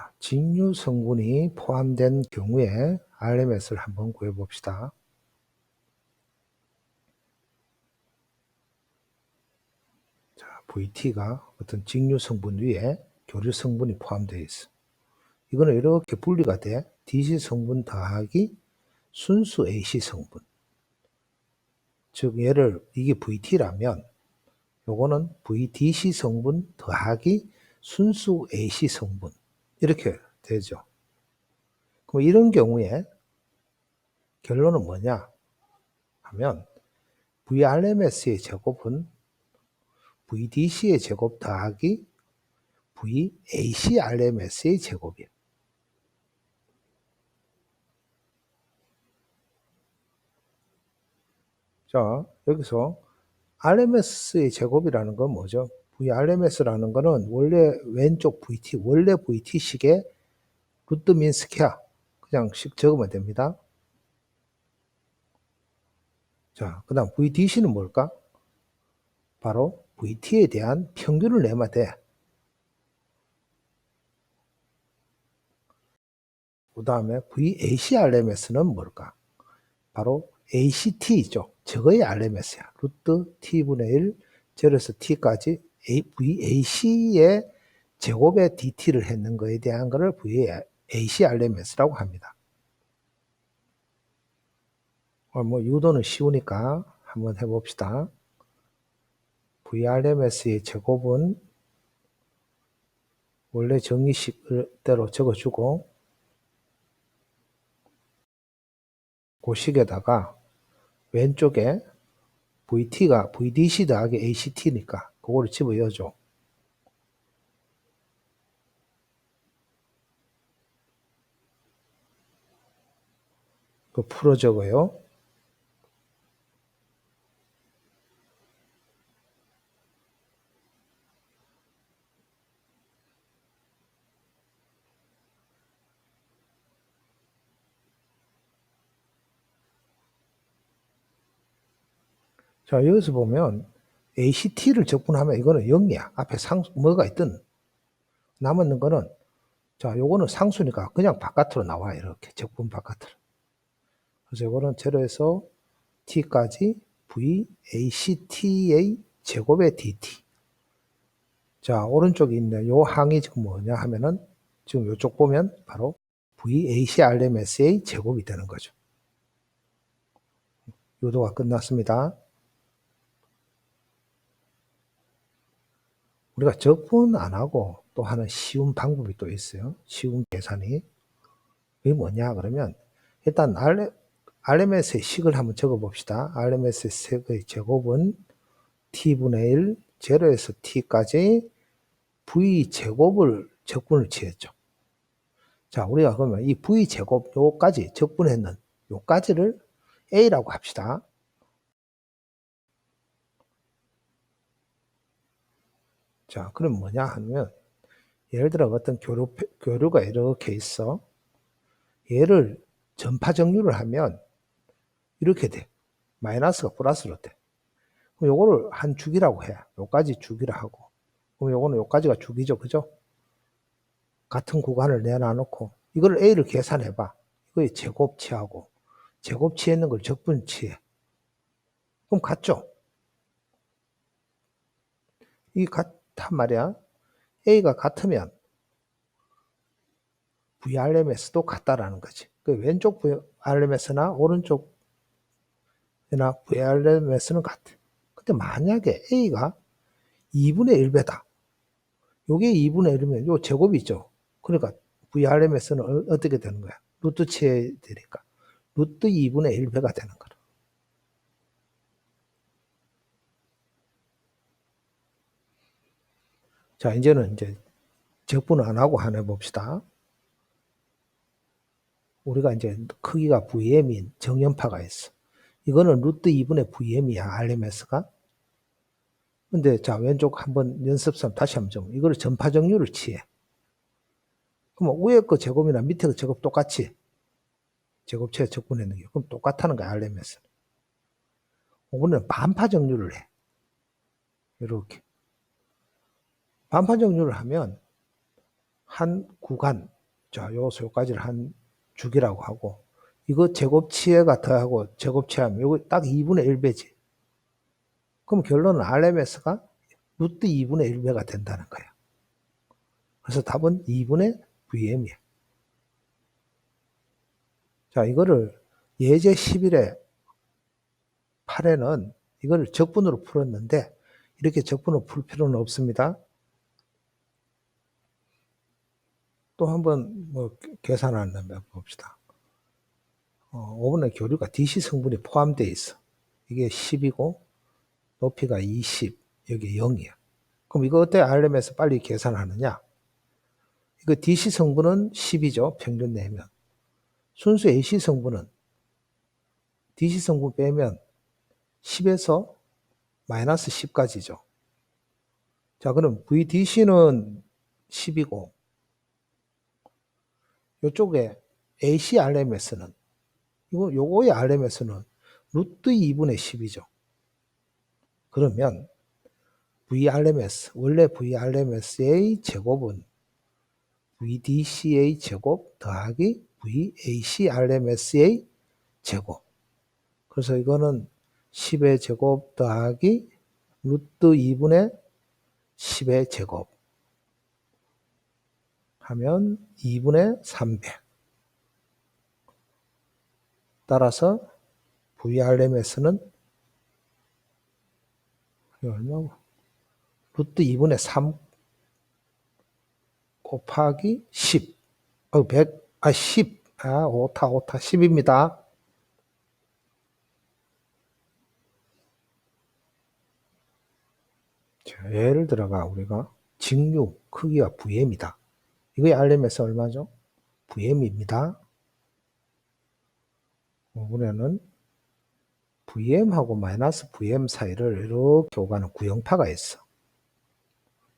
자, 직류 성분이 포함된 경우에 RMS를 한번 구해 봅시다. 자, VT가 어떤 직류 성분 위에 교류 성분이 포함되어 있어. 이거는 이렇게 분리가 돼. DC 성분 더하기 순수 AC 성분. 즉 얘를 이게 VT라면 요거는 VDC 성분 더하기 순수 AC 성분 이렇게 되죠. 그럼 이런 경우에 결론은 뭐냐 하면 VRMS의 제곱은 VDC의 제곱 더하기 VACRMS의 제곱이에요. 자, 여기서 RMS의 제곱이라는 건 뭐죠? VRMS라는 거는 원래 왼쪽 VT, 원래 VT식의 루트 민 스퀘어 그냥 식 적으면 됩니다. 자, 그 다음 VDC는 뭘까? 바로 VT에 대한 평균을 내면 돼. 그 다음에 VACRMS는 뭘까? 바로 ACT죠. 저거의 RMS야. 루트 T분의 1, 제로에서 T까지 VAC의 제곱의 DT를 했는 거에 대한 것을 VACRMS라고 합니다. 어, 뭐 유도는 쉬우니까 한번 해봅시다. VRMS의 제곱은 원래 정의식대로 적어주고 고식에다가 왼쪽에 VT가 VDC 더하기 ACT니까 그거를 집어넣어줘. 그 풀어 적어요. 자, 여기서 보면 ACT를 적분하면 이거는 0이야. 앞에 상 뭐가 있든 남았는 거는 자, 요거는 상수니까 그냥 바깥으로 나와 이렇게 적분 바깥으로. 그래서 이거는 제로에서 t까지 VACT의 제곱의 dt. 자, 오른쪽에 있는 요 항이 지금 뭐냐 하면은 지금 요쪽 보면 바로 VACRMS의 제곱이 되는 거죠. 요도가 끝났습니다. 우리가 적분 안 하고 또 하는 쉬운 방법이 또 있어요. 쉬운 계산이. 이게 뭐냐 그러면 일단 RMS의 식을 한번 적어 봅시다. RMS의 색의 제곱은 t분의 1, 0에서 t까지 v 제곱을 적분을 취했죠. 자, 우리가 그러면 이 v 제곱 요까지 적분했는 요까지를 a라고 합시다. 자, 그럼 뭐냐 하면 예를 들어 어떤 교류, 교류가 이렇게 있어. 얘를 전파 정류를 하면 이렇게 돼. 마이너스가 플러스로 돼. 그럼 요거를 한 주기라고 해. 요까지 주기라 하고. 그럼 요거는 요까지가 주기죠. 그죠? 같은 구간을 내놔놓고 이걸 A를 계산해 봐. 이거의 제곱치하고 제곱치에 있는 걸 적분치해. 그럼 같죠? 이 같, 같단 말이야. A가 같으면 VRMS도 같다라는 거지. 그 왼쪽 VRMS나 오른쪽이나 VRMS는 같아. 근데 만약에 A가 2분의 1배다. 요게 2분의 1이면 요 제곱이 있죠. 그러니까 VRMS는 어, 어떻게 되는 거야? 루트 치해야 되니까. 루트 2분의 1배가 되는 거야. 자, 이제는 이제 적분 안 하고 하나 봅시다. 우리가 이제 크기가 VM인 정연파가 있어. 이거는 루트 2분의 VM이야, RMS가. 근데 자, 왼쪽 한번 연습삼 다시 한번 좀. 이거를 전파 정류를 취해. 그럼 위에 거 제곱이나 밑에 거 제곱 똑같이 제곱체에 적분했는 게 그럼 똑같다는 거야, RMS는. 이번에는 반파 정류를 해. 이렇게. 반판 정류를 하면 한 구간, 자, 요 요까지를 한 주기라고 하고, 이거 제곱치해가 더하고 제곱치하면 요거 딱 2분의 1배지. 그럼 결론은 RMS가 루트 2분의 1배가 된다는 거야. 그래서 답은 2분의 VM이야. 자, 이거를 예제 11에 8에는 이걸 적분으로 풀었는데 이렇게 적분으로 풀 필요는 없습니다. 또 한번 뭐 계산하는 거 봅시다. 어, 5분의 교류가 DC 성분이 포함되어 있어. 이게 10이고 높이가 20, 여기 0이야. 그럼 이거 어때 RM에서 빨리 계산하느냐? 이거 DC 성분은 10이죠. 평균 내면. 순수 AC 성분은 DC 성분 빼면 10에서 마이너스 10까지죠. 자, 그럼 VDC는 10이고, 이쪽에 ACRMS는, 이거, 요거의 RMS는 루트 2분의 10이죠. 그러면 VRMS, 원래 VRMS의 제곱은 VDC의 제곱 더하기 VACRMS의 제곱. 그래서 이거는 10의 제곱 더하기 루트 2분의 10의 제곱 하면 2분의 300 따라서 VRMS는 얼마고? 루트 2분의 3 곱하기 10 어, 100, 아, 10 아, 오타, 오타, 10입니다. 자, 예를 들어가 우리가 직류 크기가 VM이다. 이거의 RMS 얼마죠? VM입니다. 이번에는 VM하고 마이너스 VM 사이를 이렇게 오가는 구형파가 있어.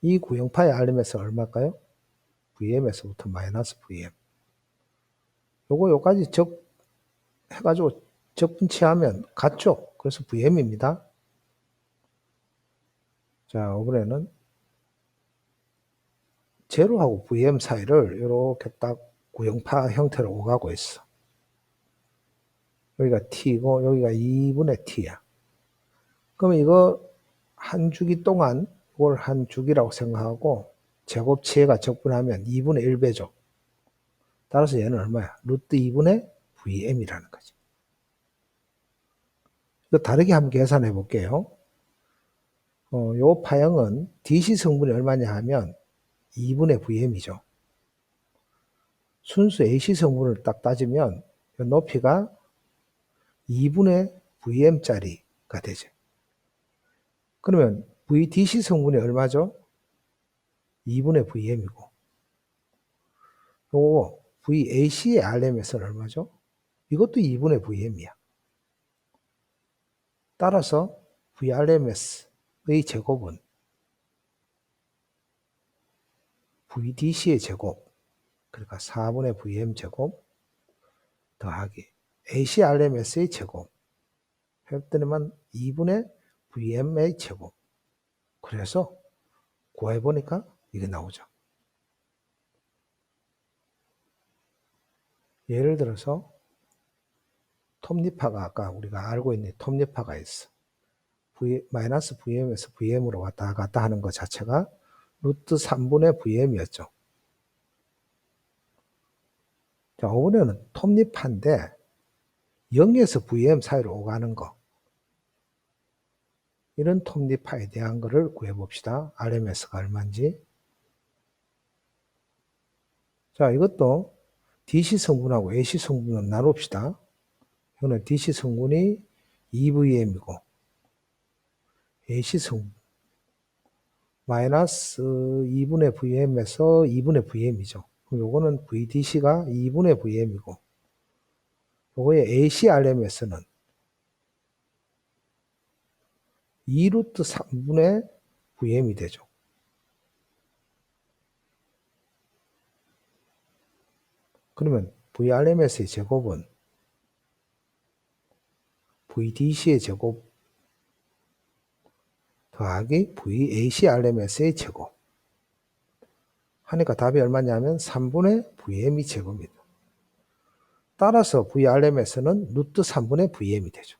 이 구형파의 RMS 얼마일까요? VM에서부터 마이너스 VM. 요거 요까지 적 해가지고 적분치하면 같죠? 그래서 VM입니다. 자, 이번에는 제로하고 VM 사이를 이렇게 딱 구형파 형태로 오가고 있어. 여기가 T고 여기가 2분의 T야. 그러면 이거 한 주기 동안 이걸 한 주기라고 생각하고 제곱치해가 적분하면 2분의 1배죠. 따라서 얘는 얼마야? 루트 2분의 VM이라는 거지. 이거 다르게 한번 계산해 볼게요. 어, 요 파형은 DC 성분이 얼마냐 하면 2분의 VM이죠. 순수 AC 성분을 딱 따지면 높이가 2분의 VM짜리가 되죠. 그러면 VDC 성분이 얼마죠? 2분의 VM이고 요 VAC의 RMS는 얼마죠? 이것도 2분의 VM이야. 따라서 VRMS 의 제곱은 VDC의 제곱, 그러니까 4분의 VM 제곱 더하기 ACRMS의 제곱 했더니만 2분의 VM의 제곱. 그래서 구해보니까 이게 나오죠. 예를 들어서 톱니파가 아까 우리가 알고 있는 톱니파가 있어. v, 마이너스 VM에서 VM으로 왔다 갔다 하는 것 자체가 루트 3분의 VM이었죠. 자, 이번에는 톱니파인데 0에서 VM 사이로 오가는 거. 이런 톱니파에 대한 거를 구해봅시다. RMS가 얼마인지. 자, 이것도 DC 성분하고 AC 성분을 나눕시다. 이거는 DC 성분이 2VM이고 AC 성분 마이너스 2분의 VM에서 2분의 VM이죠. 요거는 VDC가 2분의 VM이고 요거의 ACRMS는 2루트 3분의 VM이 되죠. 그러면 VRMS의 제곱은 VDC의 제곱 더하기 VACRMS의 제곱 하니까 답이 얼마냐면 3분의 VM이 제곱입니다. 따라서 VRM에서는 루트 3분의 VM이 되죠.